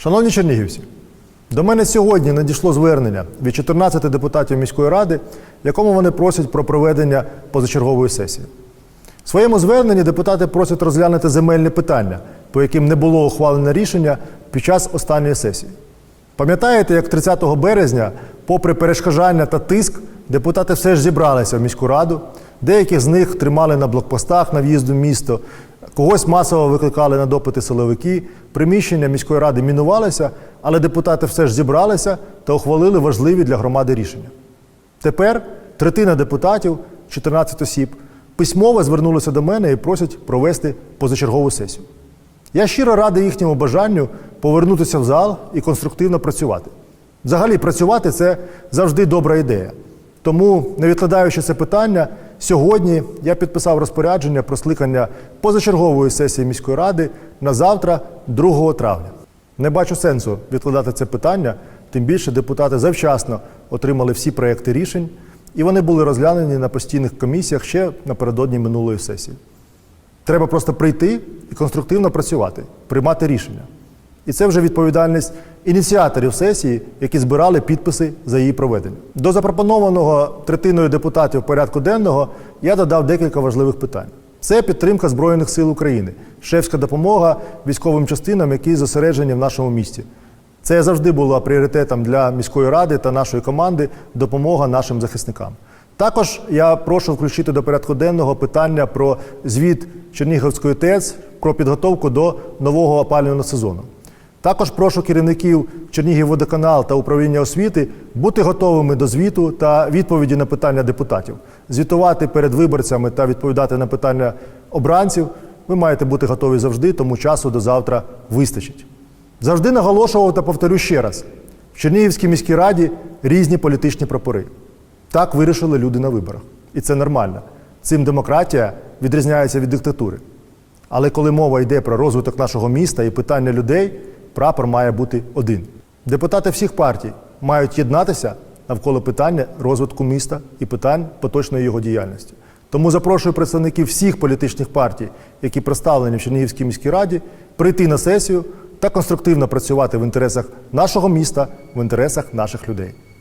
Шановні чернігівці, до мене сьогодні надійшло звернення від 14 депутатів міської ради, якому вони просять про проведення позачергової сесії. В своєму зверненні депутати просять розглянути земельні питання, по яким не було ухвалено рішення під час останньої сесії. Пам'ятаєте, як 30 березня, попри перешкоджання та тиск, депутати все ж зібралися в міську раду, деяких з них тримали на блокпостах на в'їзду в місто, когось масово викликали на допити силовики, приміщення міської ради мінувалися, але депутати все ж зібралися та ухвалили важливі для громади рішення. Тепер третина депутатів, 14 осіб, письмово звернулися до мене і просять провести позачергову сесію. Я щиро радий їхньому бажанню повернутися в зал і конструктивно працювати. Взагалі, працювати це завжди добра ідея. Тому, не відкладаючи це питання, сьогодні я підписав розпорядження про скликання позачергової сесії міської ради на завтра, 2 травня. Не бачу сенсу відкладати це питання, тим більше депутати завчасно отримали всі проекти рішень, і вони були розглянені на постійних комісіях ще напередодні минулої сесії. Треба просто прийти і конструктивно працювати, приймати рішення. І це вже відповідальність ініціаторів сесії, які збирали підписи за її проведення. До запропонованого третиною депутатів порядку денного я додав декілька важливих питань. Це підтримка Збройних сил України, шефська допомога військовим частинам, які зосереджені в нашому місті. Це завжди було пріоритетом для міської ради та нашої команди допомога нашим захисникам. Також я прошу включити до порядку денного питання про звіт Чернігівської ТЕЦ про підготовку до нового опалювального сезону. Також прошу керівників Чернігівводоканал та управління освіти бути готовими до звіту та відповіді на питання депутатів, звітувати перед виборцями та відповідати на питання обранців. Ви маєте бути готові завжди, тому часу до завтра вистачить. Завжди наголошував та повторю ще раз: в Чернігівській міській раді різні політичні прапори. Так вирішили люди на виборах. І це нормально. Цим демократія відрізняється від диктатури. Але коли мова йде про розвиток нашого міста і питання людей, прапор має бути один. Депутати всіх партій мають єднатися навколо питання розвитку міста і питань поточної його діяльності. Тому запрошую представників всіх політичних партій, які представлені в Чернігівській міській раді, прийти на сесію та конструктивно працювати в інтересах нашого міста, в інтересах наших людей.